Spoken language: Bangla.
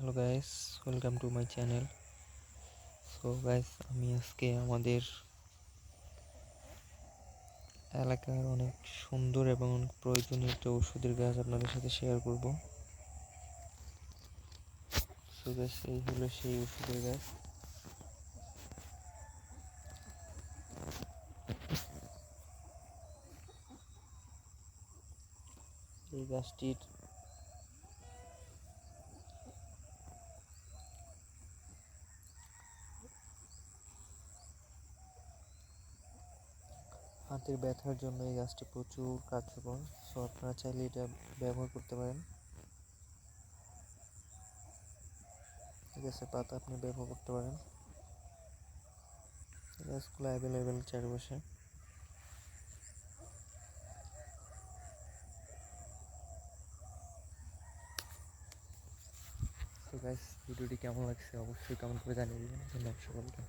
Hello guys welcome to my channel so guys আমি আজকে আমাদের এলাকার অনেক সুন্দর এবং প্রয়োজনীয় একটা ওষুধের গাছ আপনাদের সাথে শেয়ার করব। সো গাইস এই হলো সেই ওষুধের গাছ। এই গাছটির হাতের ব্যথার জন্য এই গাছটি প্রচুর কার্যকর। সো আপনারা চাইলে এটা ব্যবহার করতে পারেন। এই গাছের পাতা আপনি ব্যবহার করতে পারেন। গাছগুলো অ্যাভেলেবেল চারপাশে। তো গাইস ভিডিওটি কেমন লাগছে অবশ্যই কমেন্ট করে জানিয়ে দেবেন। ধন্যবাদ সকলকে।